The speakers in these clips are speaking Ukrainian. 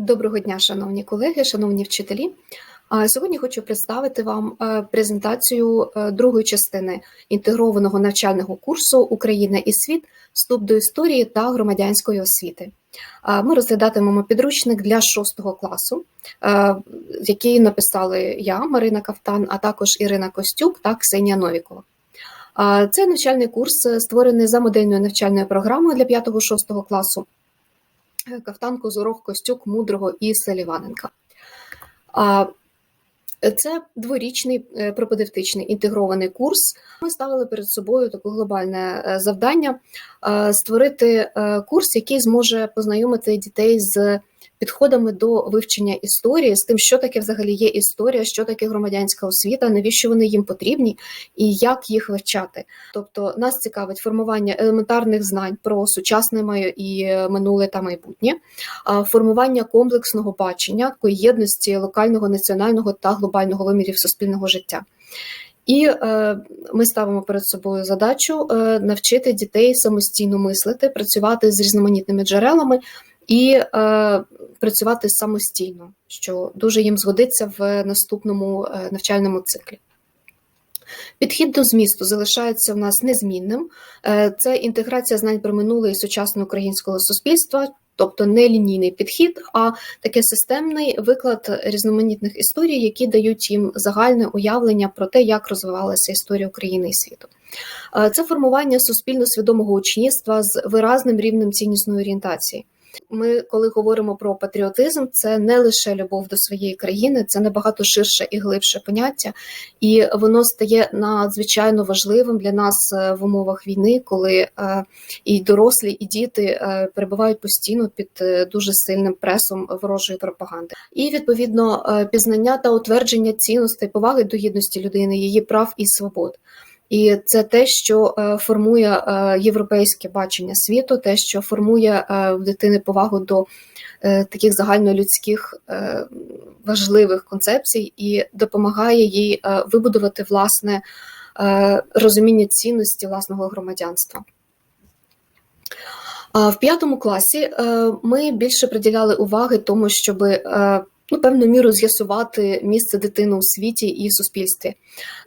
Доброго дня, шановні колеги, шановні вчителі. Сьогодні хочу представити вам е, презентацію е, другої частини інтегрованого навчального курсу Україна і світ, вступ до історії та громадянської освіти. Ми розглядатимемо підручник для шостого класу, е, який написали я, Марина Кафтан, а також Ірина Костюк та Ксенія Новікова. Це навчальний курс створений за модельною навчальною програмою для 5-6 класу. Кафтан, Козорог, Костюк, Мудрого і Саліваненка. Це дворічний е, пропедевтичний інтегрований курс. Ми ставили перед собою таке глобальне е, завдання е, створити курс, який зможе познайомити дітей з підходами до вивчення історії, з тим, що таке взагалі є історія, що таке громадянська освіта, навіщо вони їм потрібні і як їх вивчати. Тобто нас цікавить формування елементарних знань про сучасне і минуле та майбутнє, формування комплексного бачення, такої єдності локального, національного та глобального вимірів суспільного життя. І е, ми ставимо перед собою задачу е, навчити дітей самостійно мислити, працювати з різноманітними джерелами і е, працювати самостійно, що дуже їм згодиться в наступному е, навчальному циклі. Підхід до змісту залишається в нас незмінним. Е, це інтеграція знань про минуле і сучасне українського суспільства, тобто не лінійний підхід, а таке системний виклад різноманітних історій, які дають їм загальне уявлення про те, як розвивалася історія України і світу. Е, це формування суспільно свідомого учнівства з виразним рівнем ціннісної орієнтації. Ми, коли говоримо про патріотизм, це не лише любов до своєї країни, це набагато ширше і глибше поняття, і воно стає надзвичайно важливим для нас е, в умовах війни, коли е, і дорослі, і діти е, перебувають постійно під дуже сильним пресом ворожої пропаганди. І відповідно пізнання та утвердження цінностей, поваги до гідності людини, її прав і свобод. І це те, що е, формує е, європейське бачення світу, те, що формує е, в дитини повагу до таких загальнолюдських важливих концепцій і допомагає їй вибудувати власне розуміння цінності власного громадянства. В п'ятому класі ми більше приділяли уваги тому, щоб ну, певну міру з'ясувати місце дитини у світі і суспільстві.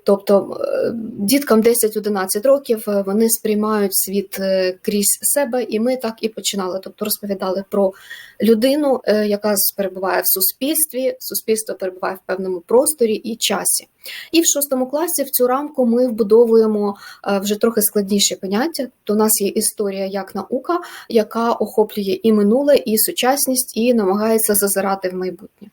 Тобто е, діткам 10-11 років е, вони сприймають світ е, крізь себе, і ми так і починали. Тобто розповідали про людину, яка перебуває в суспільстві, суспільство перебуває в певному просторі і часі. І в шостому класі в цю рамку ми вбудовуємо вже трохи складніші поняття. То у нас є історія як наука, яка охоплює і минуле, і сучасність, і намагається зазирати в майбутнє.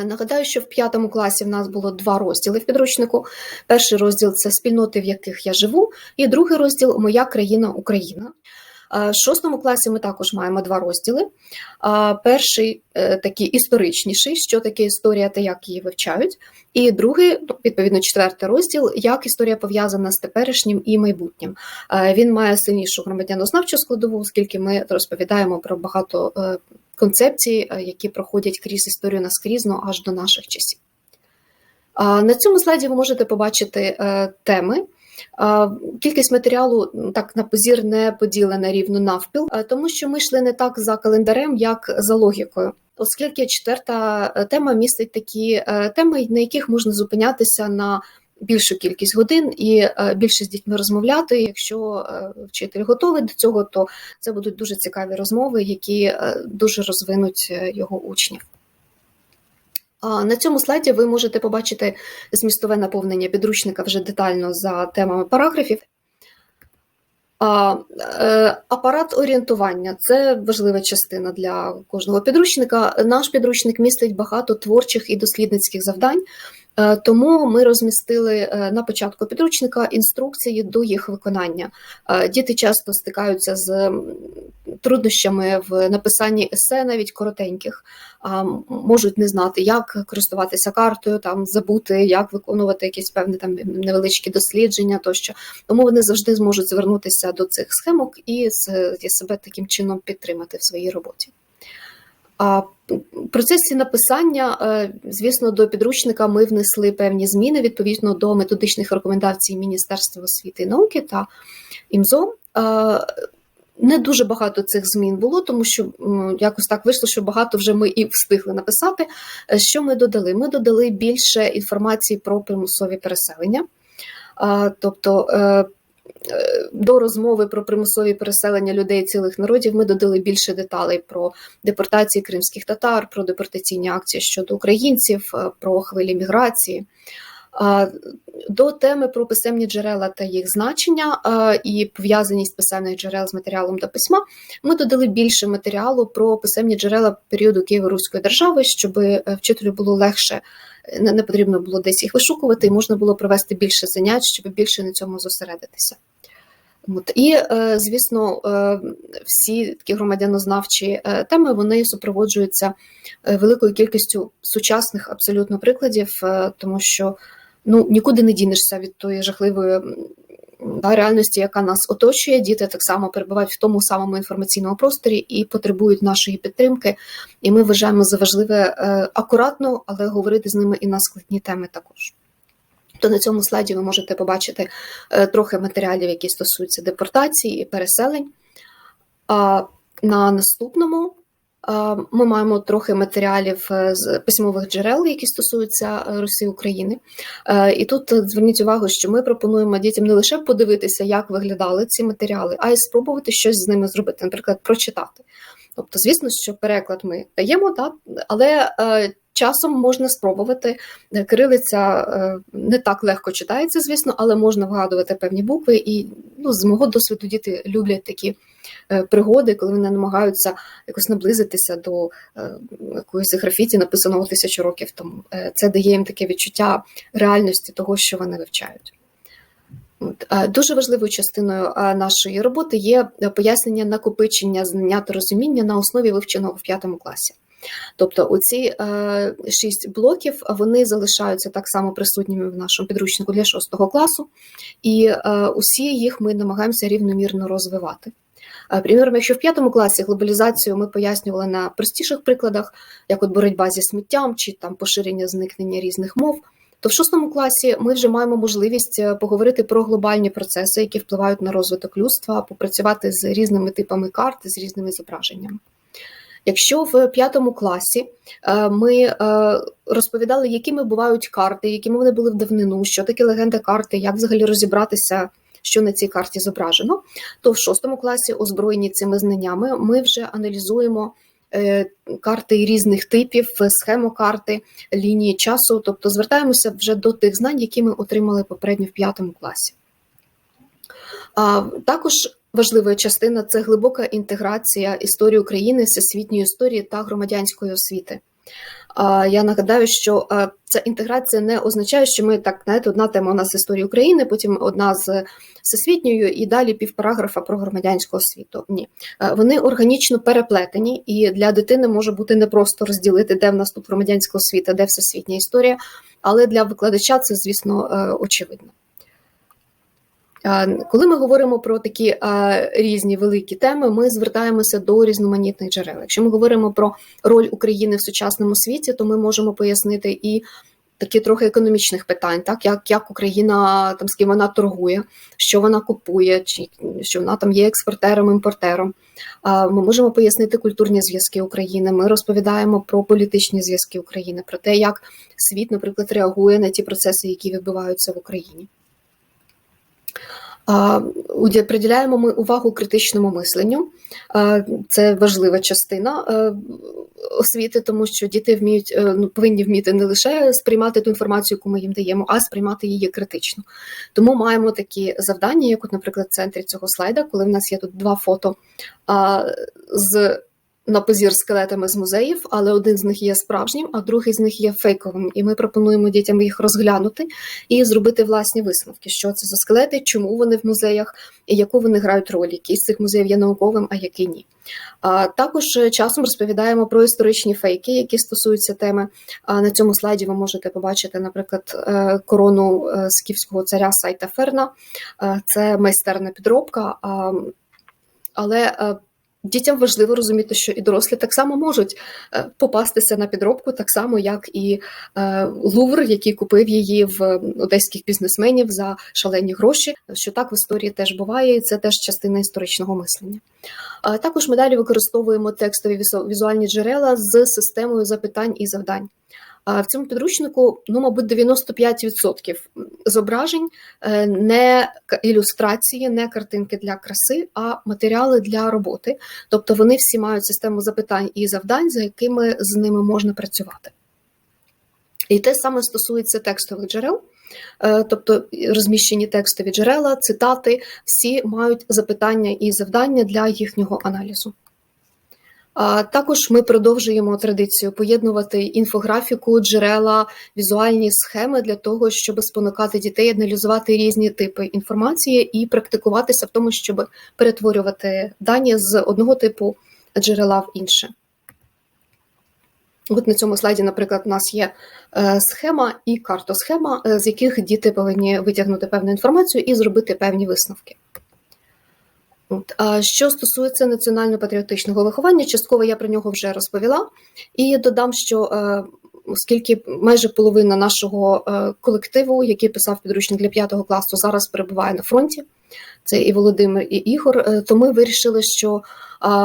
Е, нагадаю, що в п'ятому класі в нас було два розділи в підручнику. Перший розділ це спільноти, в яких я живу, і другий розділ Моя країна Україна. Е, шостому класі ми також маємо два розділи. Е, перший такий історичніший, що таке історія та як її вивчають. І другий, відповідно, четвертий розділ, як історія пов'язана з теперішнім і майбутнім. Він має сильнішу громадянознавчу складову, оскільки ми розповідаємо про багато концепцій, е, які проходять крізь історію наскрізно аж до наших часів. На цьому слайді ви можете побачити е, теми. Кількість матеріалу так на позір не поділена рівно навпіл, тому що ми йшли не так за календарем, як за логікою. Оскільки четверта е, тема містить такі теми, на яких можна зупинятися на більшу кількість годин і е, більше з дітьми розмовляти. Якщо е, вчитель готовий до цього, то це будуть дуже цікаві розмови, які е, дуже розвинуть його учнів. На цьому слайді ви можете побачити змістове наповнення підручника вже детально за темами параграфів. Апарат орієнтування це важлива частина для кожного підручника. Наш підручник містить багато творчих і дослідницьких завдань. Е, тому ми розмістили е, на початку підручника інструкції до їх виконання. Е, діти часто стикаються з труднощами в написанні есе, навіть коротеньких, можуть не знати, як користуватися картою, там забути, як виконувати якісь певні там невеличкі дослідження тощо. Тому вони завжди зможуть звернутися до цих схемок і себе таким чином підтримати в своїй роботі. В процесі написання, е, звісно, до підручника ми внесли певні зміни відповідно до методичних рекомендацій Міністерства освіти і науки та ІМЗО. Не дуже багато цих змін було, тому що якось так вийшло, що багато вже ми і встигли написати. Е, Що ми додали? Ми додали більше інформації про примусові переселення. Тобто е, е, до розмови про примусові переселення людей цілих народів ми додали більше деталей про депортації кримських татар, про депортаційні акції щодо українців, е, про хвилі міграції. А, До теми про писемні джерела та їх значення і пов'язаність писемних джерел з матеріалом до письма, ми додали більше матеріалу про писемні джерела періоду Києво-Руської держави, щоб е, вчителю було легше, е, не потрібно було десь їх вишукувати, і можна було провести більше занять, щоб більше на цьому зосередитися. От. І, е, звісно, е, всі такі громадянознавчі е, теми вони супроводжуються великою кількістю сучасних абсолютно прикладів, тому що ну, нікуди не дінешся від тої жахливої реальності, яка нас оточує. Діти так само перебувають в тому самому інформаційному просторі і потребують нашої підтримки. І ми вважаємо за важливе е, акуратно, але говорити з ними і на складні теми також. То на цьому слайді ви можете побачити е, трохи матеріалів, які стосуються депортації і переселень. А на наступному ми маємо трохи матеріалів е, з письмових джерел, які стосуються е, Росії України. Е, І тут е, зверніть увагу, що ми пропонуємо дітям не лише подивитися, як виглядали ці матеріали, а й спробувати щось з ними зробити, наприклад, прочитати. Тобто, звісно, що переклад ми даємо, да, але е, часом можна спробувати. Е, Кирилиця е, не так легко читається, звісно, але можна вгадувати певні букви. І ну, з мого досвіду діти люблять такі е, пригоди, коли вони намагаються якось наблизитися до е, якоїсь графіті, написаного тисячу років тому. Е, Це дає їм таке відчуття реальності того, що вони вивчають. Е, Дуже важливою частиною е, нашої роботи є е, пояснення накопичення знання та розуміння на основі вивченого в п'ятому класі. Тобто, оці е, шість блоків вони залишаються так само присутніми в нашому підручнику для шостого класу, і е, усі їх ми намагаємося рівномірно розвивати. Е, Приміром, якщо в п'ятому класі глобалізацію ми пояснювали на простіших прикладах, як от боротьба зі сміттям чи там поширення зникнення різних мов, то в шостому класі ми вже маємо можливість е, поговорити про глобальні процеси, які впливають на розвиток людства, попрацювати з різними типами карт, з різними зображеннями. Якщо в п'ятому класі е, ми розповідали, якими бувають карти, якими вони були в давнину, що таке легенда карти, як взагалі розібратися, що на цій карті зображено, то в шостому класі, озброєні цими знаннями, ми вже аналізуємо е, карти різних типів, схему карти, лінії часу, тобто звертаємося вже до тих знань, які ми отримали попередньо в п'ятому класі. А, Також важлива частина це глибока інтеграція історії України, всесвітньої історії та громадянської освіти. Я нагадаю, що ця інтеграція не означає, що ми так знаєте, одна тема у нас історії України, потім одна з всесвітньою, і далі півпараграфа про громадянську освіту. Ні, вони органічно переплетені, і для дитини може бути непросто розділити, де в нас тут громадянська освіта, де всесвітня історія, але для викладача це, звісно, е, очевидно. Коли ми говоримо про такі різні великі теми, ми звертаємося до різноманітних джерел. Якщо ми говоримо про роль України в сучасному світі, то ми можемо пояснити і такі трохи економічних питань, так як, як Україна там з ким вона торгує, що вона купує, чи що вона там є експортером, імпортером. Ми можемо пояснити культурні зв'язки України. Ми розповідаємо про політичні зв'язки України, про те, як світ, наприклад, реагує на ті процеси, які відбуваються в Україні. Приділяємо ми увагу критичному мисленню. Це важлива частина е, освіти, тому що діти вміють е, ну, повинні вміти не лише сприймати ту інформацію, яку ми їм даємо, а сприймати її критично. Тому маємо такі завдання, як, от, наприклад, в центрі цього слайда, коли в нас є тут два фото з на позір скелетами з музеїв, але один з них є справжнім, а другий з них є фейковим. І ми пропонуємо дітям їх розглянути і зробити власні висновки, що це за скелети, чому вони в музеях і яку вони грають роль, який з цих музеїв є науковим, а який ні. А також е, часом розповідаємо про історичні фейки, які стосуються теми. А на цьому слайді ви можете побачити, наприклад, е, корону е, скіфського царя Сайта Ферна. Це майстерна підробка. Але дітям важливо розуміти, що і дорослі так само можуть е, попастися на підробку, так само, як і е, Лувр, який купив її в одеських бізнесменів за шалені гроші. Що так в історії теж буває, і це теж частина історичного мислення. Також ми далі використовуємо текстові візу- візуальні джерела з системою запитань і завдань. В цьому підручнику, ну, мабуть, 95% зображень е, не ілюстрації, не картинки для краси, а матеріали для роботи. Тобто вони всі мають систему запитань і завдань, за якими з ними можна працювати. І те саме стосується текстових джерел. Е, Тобто розміщені текстові джерела, цитати, всі мають запитання і завдання для їхнього аналізу. Також ми продовжуємо традицію поєднувати інфографіку, джерела, візуальні схеми для того, щоб спонукати дітей аналізувати різні типи інформації і практикуватися в тому, щоб перетворювати дані з одного типу джерела в інше. От на цьому слайді, наприклад, у нас є е, схема і картосхема, е, з яких діти повинні витягнути певну інформацію і зробити певні висновки. А що стосується національно-патріотичного виховання, частково я про нього вже розповіла, і додам, що е, оскільки майже половина нашого е, колективу, який писав підручник для 5 класу, зараз перебуває на фронті, це і Володимир, і Ігор, е, то ми вирішили, що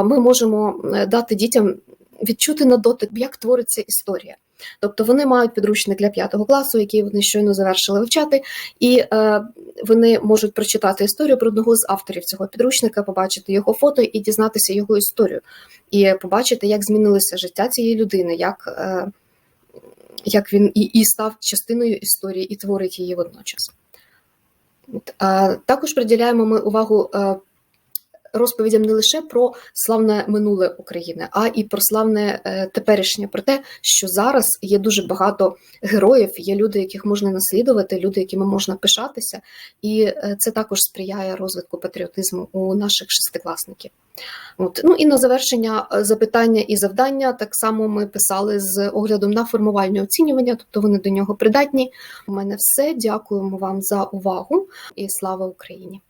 ми можемо дати дітям відчути на дотик, як твориться історія. Тобто вони мають підручник для 5 класу, який вони щойно завершили вивчати, і е, вони можуть прочитати історію про одного з авторів цього підручника, побачити його фото і дізнатися його історію, і побачити, як змінилося життя цієї людини, як, е, як він і, і став частиною історії, і творить її водночас. Е, також приділяємо ми увагу. Розповідям не лише про славне минуле України, а і про славне е, теперішнє, про те, що зараз є дуже багато героїв, є люди, яких можна наслідувати, люди, якими можна пишатися, і е, це також сприяє розвитку патріотизму у наших шестикласників. От. Ну і на завершення е, запитання і завдання так само ми писали з оглядом на формувальне оцінювання, тобто вони до нього придатні. У мене все. Дякуємо вам за увагу і слава Україні!